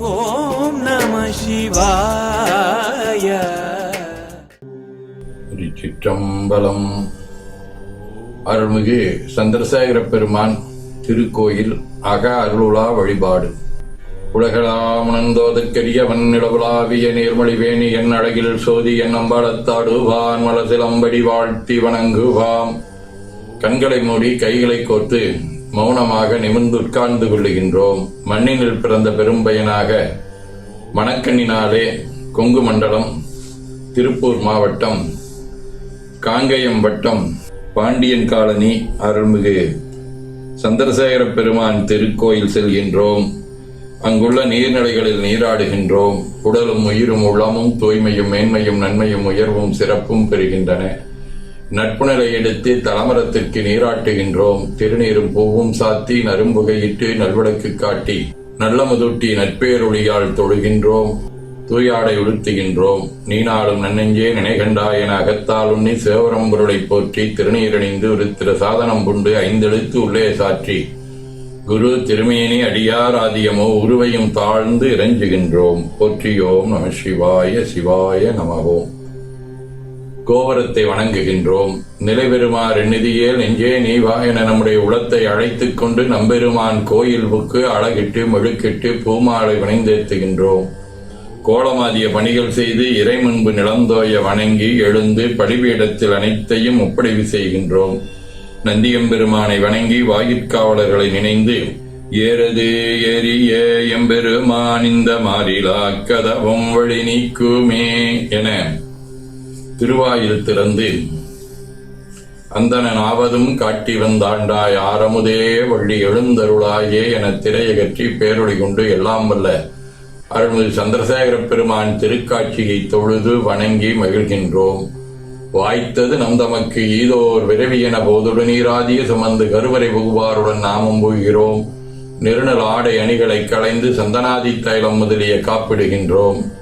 ஓம் நம சிவாய. திருச்சிற்றம்பலம். அருள்மிகு சந்திரசேகர பெருமான் திருக்கோயில் அக அருளுலா வழிபாடு. உலகளாமுணந்தோதற்கரியவன் நிலவுலாவிய நேர்மொழிவேணி என் அழகில் சோதி என் அம்பாளத்தாடுவான் மலசிலம்படி வாழ்த்தி வணங்குவாம். கண்களை மூடி கைகளை கோர்த்து மௌனமாக நிமிர்ந்து உட்கார்ந்து கொள்ளுகின்றோம். மண்ணினில் பிறந்த பெரும்பயனாக மணக்கண்ணினாலே கொங்கு மண்டலம் திருப்பூர் மாவட்டம் காங்கயம் வட்டம் பாண்டியன் காலனி அருள்மிகு சந்திரசேகர பெருமான் திருக்கோயில் செல்கின்றோம். அங்குள்ள நீர்நிலைகளில் நீராடுகின்றோம். உடலும் உயிரும் உள்ளமும் தூய்மையும் மேன்மையும் நன்மையும் உயர்வும் சிறப்பும் பெறுகின்றன. நட்புணரை எடுத்து தலமரத்திற்கு நீராட்டுகின்றோம். திருநீரும் பூவும் சாத்தி நரும்புகையிட்டு நல்வடக்கு காட்டி நல்ல முதுட்டி நட்பேரொழியால் தொழுகின்றோம். தூயாடை உடுத்துகின்றோம் நீனாலும் நன்னெஞ்சே நினைகண்டா என அகத்தால் உண்ணி சிவபரம்பொருளை போற்றி திருநீரணிந்து உருத்திர சாதனம் புண்டு ஐந்தெழுத்து உள்ளே சாற்றி. குரு திருமேனி அடியார் ஆதியமோ உருவையும் தாழ்ந்து இறைஞ்சுகின்றோம். போற்றியோம் நம சிவாய சிவாய நமகோம் கோவரத்தை வணங்குகின்றோம். நிலைபெறுமாறு நிதியேல் நெஞ்சே நீவா என நம்முடைய உளத்தை அழைத்துக் கொண்டு நம்பெருமான் கோயில் புக்கு அழகிட்டு மெழுக்கிட்டு பூமாலை வணைந்தேத்துகின்றோம். கோலமாதிய பணிகள் செய்து இறை முன்பு நிலந்தோய வணங்கி எழுந்து பலிபீடத்தில் அனைத்தையும் ஒப்படைவு செய்கின்றோம். நந்தியம்பெருமானை வணங்கி வாயிற்காவலர்களை நினைந்து ஏறது எரிய எம்பெருமான் இந்த மாறிலா கதவும் வழி நீக்குமே என திருவாயில் திறந்து அந்தனன் ஆவதும் காட்டி வந்தாண்டாய் ஆரமுதே வள்ளி எழுந்தருளாயே என திரையகற்றி பேரொழி கொண்டு எல்லாம் வல்ல. அருள்மிகு சந்திரசேகர பெருமான் திருக்காட்சியை தொழுது வணங்கி மகிழ்கின்றோம். வாய்த்தது நம் தமக்கு ஈதோர் விரவி என போதுடு நீராதிய சுமந்து கருவறை புகுவாருடன் நாமும் போகிறோம். நெருநல் ஆடை அணிகளை களைந்து சந்தனாதி தைலம் முதலிய காப்பிடுகின்றோம்.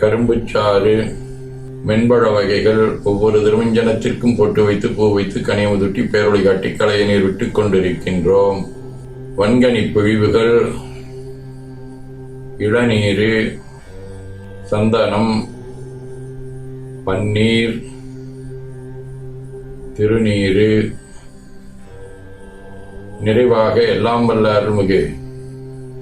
கரும்புச்சாறு மென்பழ வகைகள் ஒவ்வொரு திருமஞ்சனத்திற்கும் போட்டு வைத்து பூ வைத்து கனியமுதுட்டி பேரொழி காட்டி களைய நீர் விட்டுக் கொண்டிருக்கின்றோம். வன்கனி பொழிவுகள் இளநீர் சந்தனம் பன்னீர் திருநீர் நிறைவாக எல்லாம் வல்ல அருள்மிகு.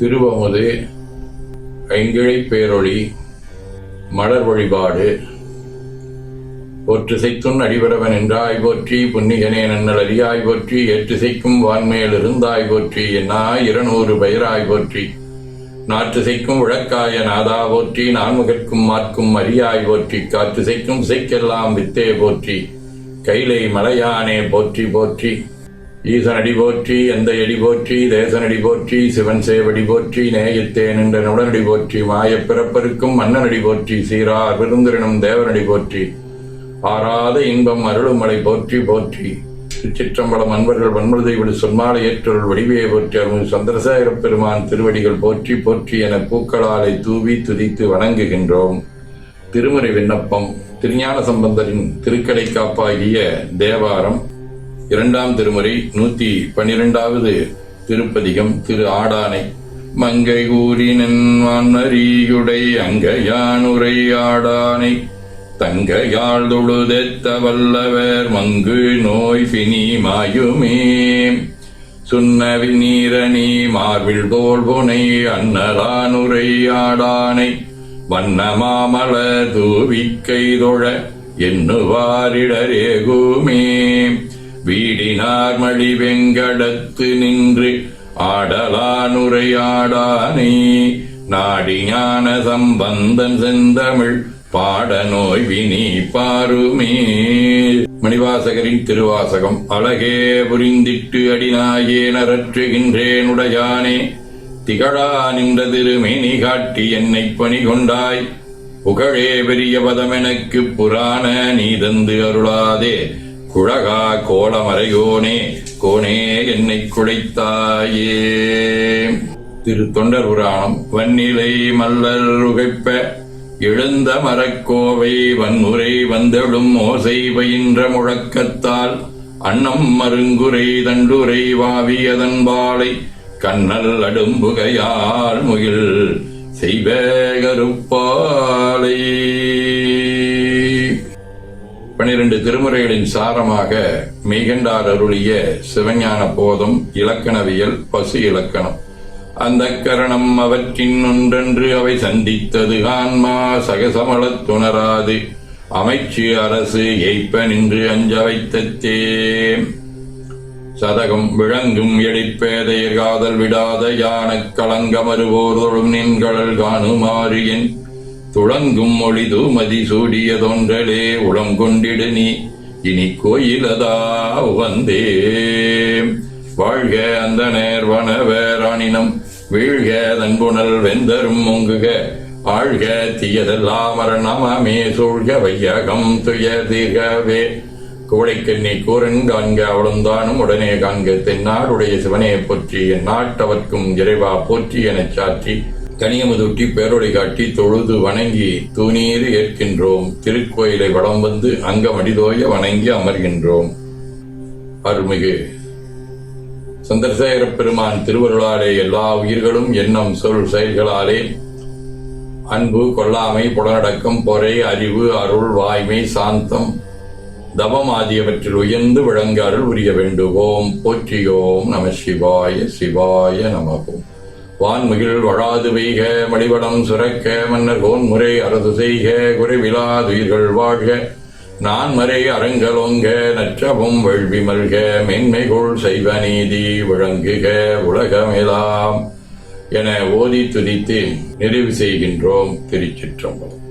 திருவமுது ஐங்கிழை பேரொளி மலர் வழிபாடு. ஒற்றுசைத்துன் அடிபரவன் என்றாய் போற்றி புன்னிகனே நன்னல் அறியாய் போற்றி ஏற்றுசைக்கும் வான்மேல் இருந்தாய் போற்றி என்னா இருநூறு பெயராய் போற்றி. நாற்றுசைக்கும் விளக்காய நாதா போற்றி நான்முகற்கும் மாற்கும் அரியாய் போற்றி காற்றுசைக்கும் இசைக்கெல்லாம் வித்தே போற்றி. கைலை மலையானே போற்றி போற்றி. ஈசனடி போற்றி எந்த எடி போற்றி தேசனடி போற்றி சிவன் சேவடி போற்றி நேயத்தே நின்ற நுடனடி போற்றி மாயப் பிறப்பருக்கும் மன்னனடி போற்றி சீரார் விருந்திரனும் தேவனடி போற்றி ஆறாத இன்பம் அருளுமலை போற்றி போற்றி. திருச்சிற்றம்பலம் அன்பர்கள் வன்மருதை விடு சொன்மாலை ஏற்றொருள் வடிவையை போற்றி அருள் சந்திரசேகர பெருமான் திருவடிகள் போற்றி போற்றி என பூக்களாலை தூவி துதித்து வணங்குகின்றோம். திருமுறை விண்ணப்பம் திருஞான சம்பந்தரின் திருக்கடை காப்பாகிய தேவாரம் இரண்டாம் திருமுறை நூத்தி பன்னிரெண்டாவது திருப்பதிகம் திரு ஆடானை. மங்கை கூறினன் வான்மரியுடை அங்கையானுரை ஆடானை. தங்கையாள் தொழுதெத்த வல்லவர் மங்கு நோய் பினி மாயுமே. சுண்ணவி நீரணி மார்பில் தோல் புனை அன்னலானுரையாடானை வண்ணமாமல தூவிக்கை தொழ எண்ணுவாரிடரேகுமே வீடினார் மழி வெங்கடத்து நின்று ஆடலானுரையாடானே. நாடி ஞான சம்பந்தன் செந்தமிழ் பாட நோய் வினி பாருமே. மணிவாசகரின் திருவாசகம் அழகே புரிந்திட்டு அடிநாயேனரற்றுகின்றேன் உடையானே. திகழா நின்ற திருமேனி காட்டி என்னை பணி கொண்டாய் புகழே பெரிய பதம் எனக்கு புராண நீ தந்து அருளாதே. குழகா கோலமறையோனே கோனே என்னை குழைத்தாயே. திரு தொண்டர் புராணம் வன்னிலை மல்லர் உகைப்ப எழுந்த மரக்கோவை வன்முறை வந்தெழும் ஓசை பயின்ற முழக்கத்தால் அன்னம் மருங்குரை தண்டுரை வாவியதன் பாலை கண்ணல் அடும்புகையால் முகில் செய்வ கருப்பாலை. பனிரெண்டு திருமுறைகளின் சாரமாக மெய்கண்டார் அருளிய சிவஞான போதம் இலக்கணவியல் பசு இலக்கணம். அந்த கரணம் அவற்றின் ஒன்றென்று அவை சந்தித்தது ஆன்மா சகசமளத் துணராது. அமைச்சு அரசு ஏய்ப்ப நின்று அஞ்ச வைத்தத்தே சதகம் விளங்கும் எடிப்பேதையர் காதல் விடாத யானக் களங்கமருவோர் தொழும் நின்கடல் காணுமாறு என் துளங்கும் மொழிது மதி சூடியதொன்றலே உளம் கொண்டிடு நீ. இனி கோயிலதா வந்தே வாழ்க அந்த நேர்வன வேராணினம் வீழ்க தன்புணல் வெந்தரும் முங்குக. ஆழ்க தீயதெல்லாம் மரணமாமே சூழ்க வையகம் துய தீர்கவே கோழைக்கண்ணி கூரன் காண்க அவளுந்தானும் உடனே காண்க தென்னாடுடைய சிவனே போற்றி என் நாட்டவர்க்கும் இறைவா போற்றி எனச் சாற்றி. கனியமுதுட்டி பேரொளி காட்டி தொழுது வணங்கி தூணீர் ஏற்கின்றோம். திருக்கோயிலை வடம் வந்து அங்கமடிதோய வணங்கி அமர்கின்றோம். அருமிகு சந்திரசேகர பெருமான் திருவருளாலே எல்லா உயிர்களும் எண்ணம் சொல் செயல்களாலே அன்பு கொல்லாமை புலனடக்கம் பொறை அறிவு அருள் வாய்மை சாந்தம் தவம் ஆகியவற்றில் உயர்ந்து விளங்க அருள் உரிய வேண்டுவோம். போற்றியோம் நம சிவாய சிவாய நமகோம் வான்மிகில் வழாது வெய்க மடிவடம் சுரக்க மன்னர் கோன்முறை அரசு செய்க குறைவிலாதுயிர்கள் வாழ்க. நான் மறை அரங்கலோங்க நற்றவும் வெள்வி மல்க மென்மைகொள் செய்வ நீதி விளங்குக உலகமெலாம். என ஓதி துதித்து நிறைவு செய்கின்றோம் திருச்சிற்றம்பலம்.